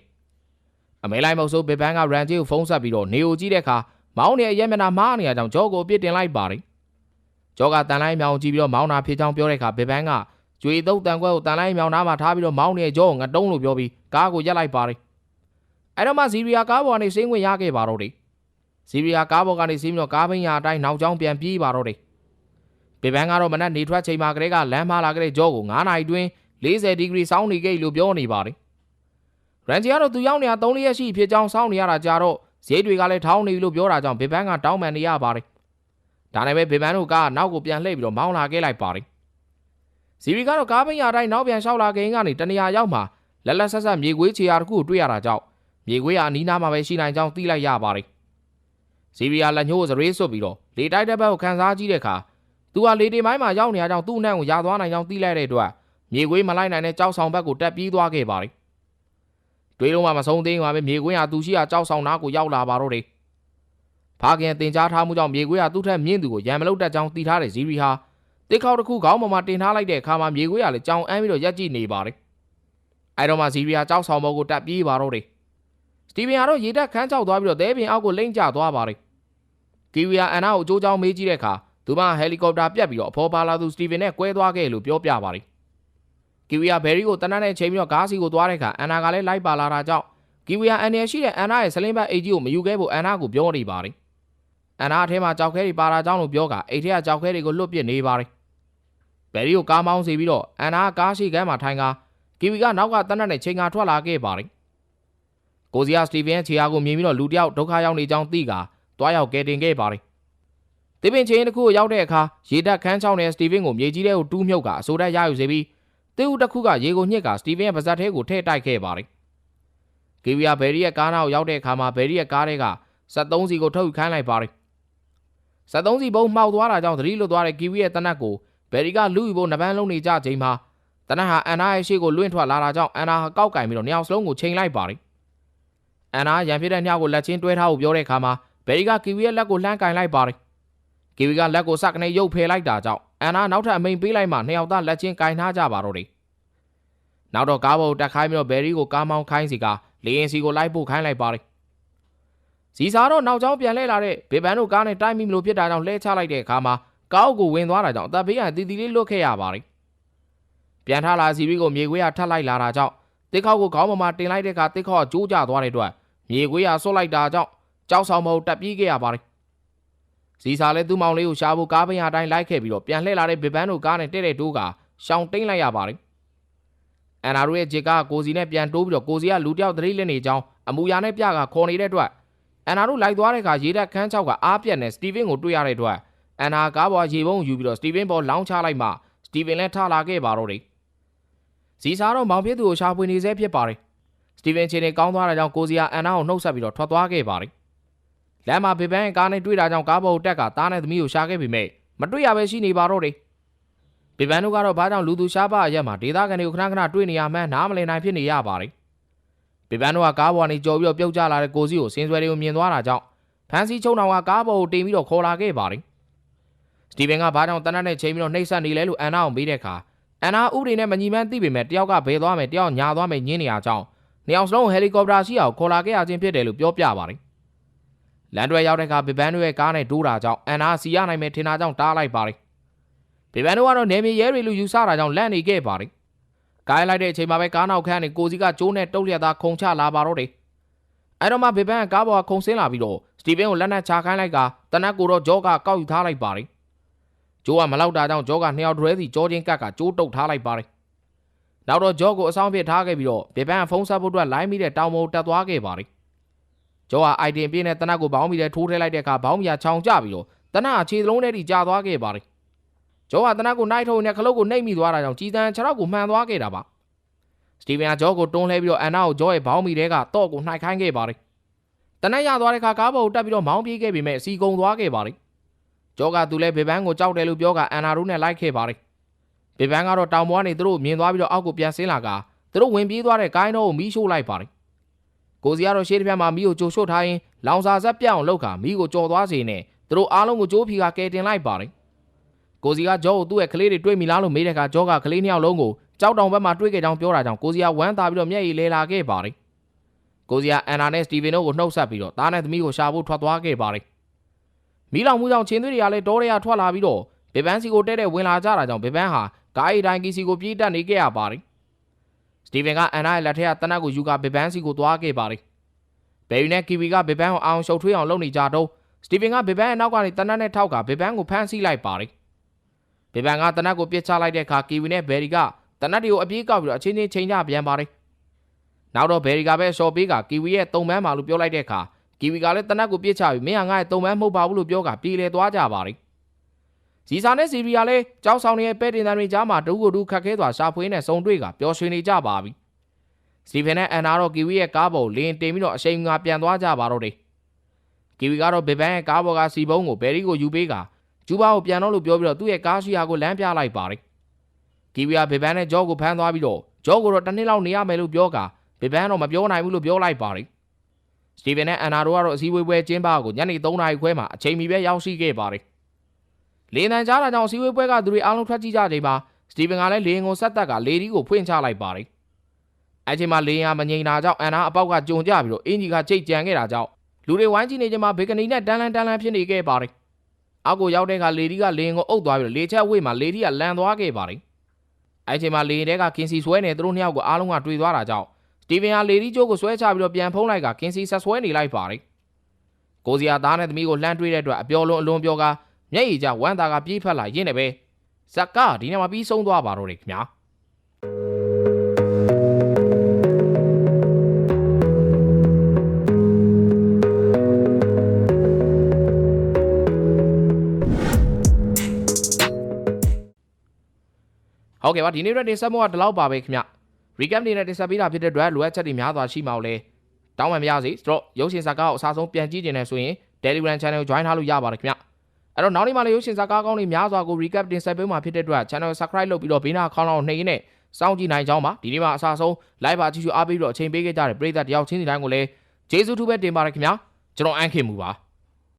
အမေလိုက်မဟုတ်ဆိုဘစ်ဘန်ကရန်ဂျီကိုဖုန်းဆက်ပြီးတော့နေကိုကြည့်တဲ့အခါမောင်းနေရဲ့မျက်နှာမားနေရကြောင်းဂျော့ကိုပြစ်တင်လိုက်ပါတယ်ဂျော့ကတန်လိုက်မြောင်ကြည့်ပြီးတော့မောင်းတာဖြစ်ချောင်းပြောတဲ့အခါဘစ်ဘန်ကကျွေတုတ်တန်ခွဲကိုတန်လိုက်မြောင်နားမှာထားပြီးတော့မောင်းနေတဲ့ဂျော့ကိုငတုံးလို့ပြောပြီးကားကိုရက်လိုက်ပါတယ်အဲ့တော့မှဇီရီယာကားပေါ်ကနေစင်းဝင်ရခဲ့ပါတော့တယ်ဇီရီယာကားပေါ်ကနေစင်းပြီးတော့ကားဘင်းရအတိုင်းနောက်ကျောင်းပြန်ပြေးပါတော့တယ် ဘစ်ဘန်ကတော့မနက်နေထွက်ချိန်မှာကလေးကလမ်းမလာကလေးဂျော့ကို9နာရီတွင်း40ဒီဂရီစောင်းနေခဲ့လို့ပြောနေပါတယ်ရန်ဂျီကတော့သူရောက်နေတာ3ရက်ရှိဖြစ်ကြောင်းစောင်းနေရတာကြာတော့ဈေးတွေကလည်းထောင်းနေပြီလို့ပြောတာကြောင့်ဘစ်ဘန်ကတောင်းပန်နေရပါတယ်ဒါနဲ့ပဲဘစ်ဘန်တို့ကနောက်ကိုပြန်လှည့်ပြီးတော့မောင်းလာခဲ့လိုက်ပါတယ်ဇီရီကတော့ကားဘင်းရအတိုင်းနောက်ပြန်လျှောက်လာခင်ကနေတနေရာရောက်မှာလက်လက်ဆက်ဆက်မြေခွေးချေရာတစ်ခုကိုတွေ့ရတာကြောင့်မြေခွေးဟာအနီးနားမှာပဲရှိနိုင်ကြောင်းသိလိုက်ရပါတယ်ဇီရီယာလက်ညှိုးကိုစရေးဆွတ်ပြီးတော့လေတိုက်တဲ့ဘက်ကိုခန်းစားကြည့်တဲ့အခါ သူဟာလေတီမိုင်းမှာရောက်နေရကြောင်းသူ့နှံ့ကိုရာသွားနိုင်ကြောင်းသိလိုက်တဲ့အတွက်မြေခွေးမလိုက်နိုင်တဲ့ကြောက်ဆောင်ဘက်ကိုတက်ပြေးသွားခဲ့ပါတယ်။တွေးလုံးမှမဆုံးသေးပါပဲမြေခွေးဟာသူရှိရာကြောက်ဆောင်နားကိုရောက်လာပါတော့တယ်။ဖာခင်တင်ကြားထားမှုကြောင့်မြေခွေးဟာသူ့ထက်မြင့်သူကိုရံမလုတ်တက်ကြောင်းသိထားတဲ့ဇီရီဟာတစ်ခေါက်တစ်ခုခေါင်းပေါ်မှာတင်ထားလိုက်တဲ့အခါမှာမြေခွေးကလည်းကြောင်အမ်းပြီးတော့ရက်ကြည့်နေပါတယ်။အဲတော့မှဇီရီဟာကြောက်ဆောင်ဘက်ကိုတက်ပြေးပါတော့တယ်။စတီဗင်ကတော့ရေတက်ခန်းချောက်သွားပြီးတော့သဲပင်အောက်ကိုလိမ့်ကျသွားပါတယ်။ကီဝီယာအန်နာကိုအကျိုးကြောင်းမေးကြည့်တဲ့အခါ သူမဟယ်လီကော်ပတာပြတ်ပြီးတော့အဖော်ပါလာသူစတီဗင်နဲ့ကွဲသွားခဲ့လို့ပြောပြပါတယ်။ကီဝီယာဘယ်ရီကိုတနတ်နဲ့ချိန်ပြီးတော့ကားစီကိုသွားတဲ့အခါအန်နာကလည်းလိုက်ပါလာတာကြောင့်ကီဝီယာအန်နယ်ရှိတဲ့အန်နာရဲ့စလင်းဘတ်အိတ်ကြီးကိုမယူခဲ့ဖို့အန်နာကိုပြောနေပါတယ်။အန်နာအထဲမှာကြောက်ခဲတွေပါလာကြောင်းလို့ပြောကအိတ်ထဲကကြောက်ခဲတွေကိုလွတ်ပစ်နေပါတယ်။ဘယ်ရီကိုကားမောင်းစီပြီးတော့အန်နာကကားရှိကမ်းမှာထိုင်ကကီဝီကနောက်ကတနတ်နဲ့ချိန်ကထွက်လာခဲ့ပါတယ်။ကိုစီယာစတီဗင်ရဲ့ခြေအားကိုမြင်ပြီးတော့လူတယောက်ဒုက္ခရောက်နေကြောင်းသိကတွားရောက်ကဲတင်ခဲ့ပါတယ်။ တိပင်ချင်းတစ်ခုကိုရောက်တဲ့အခါရေတက်ခန်းချောင်းနဲ့စတီဗင်ကိုမြေကြီးထဲကိုတူးမြုပ်ကအစိုးရရယူစေပြီးတေးဦးတစ်ခုကရေကိုညှစ်ကစတီဗင်ရဲ့ပါဇက်ထဲကိုထည့်တိုက်ခဲ့ပါတယ်။ကီဗီယာဘယ်ရီရဲ့ကားနာကိုရောက်တဲ့အခါမှာဘယ်ရီရဲ့ကားထဲက73စီကိုထုတ်ယူခိုင်းလိုက်ပါတယ်။73စီဘုံမှောက်သွားတာကြောင့်သတိလွတ်သွားတဲ့ကီဗီရဲ့တနက်ကိုဘယ်ရီကလူယူဖို့နှပန်းလုံးနေကြချိန်မှာတနက်ဟာအန်နာရဲ့ရှေ့ကိုလွင့်ထွက်လာတာကြောင့်အန်နာဟာကောက်ကင်ပြီးတော့နှစ်ယောက်စလုံးကိုချိန်လိုက်ပါတယ်။အန်နာရန်ဖြစ်တဲ့ညောက်ကိုလက်ချင်းတွဲထားဖို့ပြောတဲ့အခါမှာဘယ်ရီကကီဗီရဲ့လက်ကိုလှမ်းကင်လိုက်ပါတယ် ကီဝီကလက်ကိုစကနေရုပ်ဖယ်လိုက်တာကြောင့်အန်နာနောက်ထပ်အမိန်ပေးလိုက်မှနှစ်ယောက်သားလက်ချင်းကင်ထားကြပါတော့တယ်။နောက်တော့ကားပေါ်တက်ခိုင်းပြီးတော့ဘယ်ရီကိုကားမောင်းခိုင်းစီကလေရင်စီကိုလိုက်ပို့ခိုင်းလိုက်ပါတယ်။စီစာတော့နောက်ကျောင်းပြန်လှည့်လာတဲ့ဘေဘန်တို့ကားနဲ့တိုက်မိမလို့ဖြစ်တာကြောင့်လှဲချလိုက်တဲ့အခါမှာကားအုပ်ကိုဝင်သွားတာကြောင့်အသက်ဘေးကတီတီလေးလွတ်ခဲ့ရပါတယ်။ပြန်ထလာစီရီကိုမြေခွေးကထပ်လိုက်လာတာကြောင့်တစ်ခေါက်ကိုခေါင်းပေါ်မှာတင်လိုက်တဲ့အခါတစ်ခေါက်ကကျိုးကျသွားတဲ့အတွက်မြေခွေးကဆွတ်လိုက်တာကြောင့်ကြောက်ဆောင်မဟုတ်တက်ပြေးခဲ့ရပါတယ် ဇီစာလည်းသူ့မောင်လေးကိုရှာဖို့ကားပင်အတိုင်းလိုက်ခဲ့ပြီးတော့ပြန်လှည့်လာတဲ့ဘစ်ဘန်တို့ကားနဲ့တဲ့တဲ့တိုးကရှောင်တိန်လိုက်ရပါတယ်။အန်နာတို့ရဲ့ဂျစ်ကကိုစီနဲ့ပြန်တိုးပြီးတော့ကိုစီကလူတယောက်သတိလက်နေကြောင်းအမူအရာနဲ့ပြကခေါ်နေတဲ့အတွက်အန်နာတို့လိုက်သွားတဲ့အခါရေတက်ခန်းချောက်ကအားပြက်နဲ့စတီဗင်ကိုတွေ့ရတဲ့အတွက်အန်နာကားပေါ်ရေပုံးယူပြီးတော့စတီဗင်ပေါ်လောင်းချလိုက်မှစတီဗင်လည်းထလာခဲ့ပါတော့တယ်။ဇီစာတော့မောင်ပြစ်သူကိုရှာဖွေနေစေဖြစ်ပါတယ်။စတီဗင်ချင်းနေကောင်းသွားတာကြောင့်ကိုစီကအန်နာကိုနှုတ်ဆက်ပြီးတော့ထွက်သွားခဲ့ပါတယ် လမ်းမှာဘေဘန်ကားနဲ့တွေ့တာကြောင့်ကားပေါ်တက်ကသားနဲ့သမီးကိုရှာခဲ့ပေမဲ့မတွေ့ရပဲရှိနေပါတော့တယ်ဘေဘန်တို့ကတော့ဘာကြောင့်လူသူရှားပါအရက်မှာဒေသခံတွေကိုခဏခဏတွေ့နေရမှန်းနားမလည်နိုင်ဖြစ်နေရပါတယ်ဘပေပန်းတို့ကကားပေါ်ကနေကြော်ပြီးတော့ပြုတ်ကျလာတဲ့ကိုစီကိုစင်ဆွဲတွေကိုမြင်သွားတာကြောင့်ဖန်စီချုံတော်ကကားပေါ်ကိုတင်ပြီးတော့ခေါ်လာခဲ့ပါတယ်စတီဗင်ကဘာကြောင့်တနတ်နဲ့ချိန်ပြီးတော့နှိပ်စက်နေလဲလို့အန်နာကိုမေးတဲ့အခါအန်နာဥပဒေနဲ့မညီမန်းသိပေမဲ့တယောက်ကဘယ်သွားမယ်တယောက်ညာသွားမယ်ညင်းနေရကြောင်းနှစ်ယောက်စလုံးဟယ်လီကော်ပတာရှိအောင်ခေါ်လာခဲ့ရခြင်းဖြစ်တယ်လို့ပြောပြပါတယ် လန်တွဲရောက်တဲ့အခါဘေဘန်တို့ရဲ့ကားနဲ့ဒိုးတာကြောင့်အန်နာစီရနိုင်မယ်ထင်တာကြောင့်တားလိုက်ပါတယ်ဘေဘန်တို့ကတော့နေမြေရဲတွေလူယူဆတာကြောင့်လန့်နေခဲ့ပါတယ်ကားလိုက်တဲ့အချိန်မှာပဲကားနောက်ခန်းနေကိုစီကကျိုးနဲ့တုတ်လျက်သားခုံချလာပါတော့တယ်အဲ့တော့မှဘေဘန်ကကားပေါ်ကခုံဆင်းလာပြီးတော့စတီဗင်ကိုလက်နက်ချခိုင်းလိုက်ကတနက်ကိုတော့ဂျော့ကကောက်ယူထားလိုက်ပါတယ်ဂျိုးကမလောက်တာကြောင့်ဂျော့ကနှစ်ယောက်တွဲစီကြောချင်းကတ်ကကျိုးတုတ်ထားလိုက်ပါတယ်နောက်တော့ဂျော့ကိုအဆောင်ဖြစ်ထားခဲ့ပြီးတော့ဘေဘန်ကဖုန်းဆက်ဖို့အတွက်လိုင်းမိတဲ့တောင်ပေါ်တက်သွားခဲ့ပါတယ် ဂျော့ကအိုက်တင်ပြင်းနဲ့တနက်ကိုဘောင်းမီတဲ့ထိုးထည့်လိုက်တဲ့အခါဘောင်းမီကချောင်ကျပြီးတော့တနက်အခြေသလုံးထဲထိကျသွားခဲ့ပါတယ်ဂျော့ကတနက်ကိုနိုင်ထုံနဲ့ခလုတ်ကိုနှိပ်မိသွားတာကြောင့်ကြီးတန်းခြေထောက်ကိုမှန်သွားခဲ့တာပါစတီဗင်ကဂျော့ကိုတွန်းလှဲပြီးတော့အန်နာကိုဂျော့ရဲ့ဘောင်းမီတဲကတော့ကိုနှိုက်ခိုင်းခဲ့ပါတယ်တနက်ရသွားတဲ့အခါကားပေါ်ကိုတက်ပြီးတော့မောင်းပြေးခဲ့ပေမဲ့စီကုံသွားခဲ့ပါတယ်ဂျော့ကသူလည်းဘေဘန်ကိုကြောက်တယ်လို့ပြောကအန်နာတို့နဲ့လိုက်ခဲ့ပါတယ်ဘေဘန်ကတော့တောင်ပေါ်ကနေသူတို့မြင်သွားပြီးတော့အောက်ကိုပြန်ဆင်းလာကသူတို့ဝင်ပြေးသွားတဲ့ကိုင်းတော့ကိုမီးရှို့လိုက်ပါတယ် ကိုစီကတော့ရှေ့တစ်ဖက်မှာမီးကိုကြိုရှို့ထားရင်လောင်စာဆက်ပြတ်အောင်လုပ်ခါမီးကိုကြော်သွားစေနဲ့သူတို့အားလုံးကိုကြိုးဖြီကကယ်တင်လိုက်ပါတယ်ကိုစီကဂျော့ကိုသူ့ရဲ့ကလေးတွေတွေ့မိလားလို့မေးတဲ့အခါဂျော့ကကလေးနှစ်ယောက်လုံးကိုကြောက်တောင်ဘက်မှာတွေ့ခဲ့ကြောင်းပြောတာကြောင့်ကိုစီကဝမ်းသာပြီးတော့မျက်ရည်လဲလာခဲ့ပါတယ်ကိုစီကအန်နာနဲ့စတီဗင်တို့ကိုနှုတ်ဆက်ပြီးတော့သားနဲ့သမီးကိုရှာဖို့ထွက်သွားခဲ့ပါတယ်မီးလောင်မှုကြောင့်ချင်းသွေးတွေကလည်းတောထဲကထွက်လာပြီးတော့ဘေဘန်စီကိုတဲတဲ့ဝင်လာကြတာကြောင့်ဘေဘန်ဟာကားရီတိုင်းကီစီကိုပြေးတက်နေခဲ့ရပါတယ် စတီဗင်ကအန်နာရဲ့လက်ထက်ကတနက်ကိုယူကဘေဘန်စီကိုသွားခဲ့ပါတယ်ဘယ်ယူနဲ့ကီဝီကဘေဘန်ကိုအောင်ရှုပ်ထွေးအောင်လုပ်နေကြတော့စတီဗင်ကဘေဘန်ရဲ့နောက်ကနေတနက်နဲ့ထောက်ကဘေဘန်ကိုဖမ်းဆီးလိုက်ပါတယ်ဘေဘန်ကတနက်ကိုပြစ်ချလိုက်တဲ့အခါကီဝီနဲ့ဘယ်ရီကတနက်တွေကိုအပြေးကောက်ပြီးတော့အချင်းချင်းချိန်ကြပြန်ပါတယ်နောက်တော့ဘယ်ရီကပဲရှော်ပေးကကီဝီရဲ့တုံမန်းမာလို့ပြောလိုက်တဲ့အခါကီဝီကလည်းတနက်ကိုပြစ်ချပြီးမင်းကငါ့ရဲ့တုံမန်းမဟုတ်ပါဘူးလို့ပြောကပြေးလေသွားကြပါတယ် ဇီစာနဲ့စီဗီယာလည်းကြောက်ဆောင်နေတဲ့ပဲတင်တန်တွေကြားမှာတူကိုတူခတ်ခဲစွာရှာဖွေးနဲ့စုံတွေ့ကပျော်ရွှင်နေကြပါပြီစတီဗန်နဲ့အန်နာတော့ကီဝီရဲ့ကားပေါ်လင်းတင်ပြီးတော့အရှိန်ငါပြန်သွားကြပါတော့တယ်ကီဝီကတော့ဘေဘန်ရဲ့ကားပေါ်ကစီဘုံကိုဘယ်ရီကိုယူပေးကဂျူဘာကိုပြန်တော့လို့ပြောပြီးတော့သူ့ရဲ့ကားရှိရာကိုလမ်းပြလိုက်ပါတယ်ကီဝီကဘေဘန်နဲ့ဂျော့ကိုဖမ်းသွားပြီးတော့ဂျော့ကိုတော့တစ်နှစ်လောက်နေရမယ်လို့ပြောကဘေဘန်တော့မပြောနိုင်ဘူးလို့ပြောလိုက်ပါတယ်စတီဗန်နဲ့အန်နာတို့ကတော့အစည်းအဝေးပွဲကျင်းပကိုညနေ3နာရီခွဲမှာအချိန်မီပဲရောက်ရှိခဲ့ပါတယ် လင်းတန်ကြားတာကြောင့်အစည်းအဝေးပွဲကသူတွေအားလုံးထွက်ကြည့်ကြချိန်မှာစတီဗန်ကလည်းလင်းကိုဆက်သက်ကလေဒီကိုဖွင့်ချလိုက်ပါတယ်အဲ့ချိန်မှာလင်းရမငိန်တာကြောင့်အန်နာအပေါက်ကကြုံကြပြီးတော့အင်ဂျီကချိတ်ကြံခဲ့တာကြောင့်လူတွေဝိုင်းကြည့်နေချိန်မှာဘေကနီနဲ့တန်လန်တန်လန်ဖြစ်နေခဲ့ပါတယ်အောက်ကိုရောက်တဲ့အခါလေဒီကလင်းကိုအုပ်သွားပြီးတော့လေချက်ဝေးမှာလေဒီကလန်သွားခဲ့ပါတယ်အဲ့ချိန်မှာလေတဲကကင်စီဆွဲနေသူတို့နှစ်ယောက်ကိုအားလုံးကတွေ့သွားတာကြောင့်စတီဗင်ဟာလေဒီကျိုးကိုဆွဲချပြီးတော့ပြန်ဖုံးလိုက်ကကင်စီဆက်ဆွဲနေလိုက်ပါတယ်ကိုစီယာသားနဲ့သမီးကိုလှမ်းတွေ့တဲ့အတွက်အပြောလုံးအလွန်ပြောကား မျက်ရည်ကျဝမ်းသာကပြေးဖက်လာရင်းနေပဲဇက်ကဒီနေ့မှပြီးဆုံးသွားပါတော့တယ်ခင်ဗျာဟုတ်ကဲ့ပါဒီနေ့ရက်တင်ဆက်မှုကဒီလောက်ပါပဲခင်ဗျ recap နေနဲ့တင်ဆက်ပေးတာဖြစ်တဲ့အတွက်လိုအပ်ချက်တွေများစွာရှိမှောက်လဲတောင်းပန်မရစေဆိုတော့ရုပ်ရှင်ဇာတ်ကားကိုအစားဆုံးပြန်ကြည့်နေတယ်ဆိုရင် Telegram channel ကို join ထားလို့ရပါတယ်ခင်ဗျ အဲ့တော့နောက်နေ့မှလည်းရုပ်ရှင်ဇာတ်ကားကောင်းတွေများစွာကို recap တင်ဆက်ပေးမှာဖြစ်တဲ့အတွက် channel subscribe လုပ်ပြီးတော့ဘေးနာခေါင်းလောက်နှိမ့်နေစောင့်ကြည့်နိုင်ကြောင်းပါဒီနေ့မှအစားဆုံး live ပါကြည့်ရှုအားပေးပြီးတော့အချိန်ပေးခဲ့ကြတဲ့ပရိသတ်တယောက်ချင်းစီတိုင်းကိုလည်းကျေးဇူးထူးပဲတင်ပါတယ်ခင်ဗျာကျွန်တော်အန်ခင်မူပါ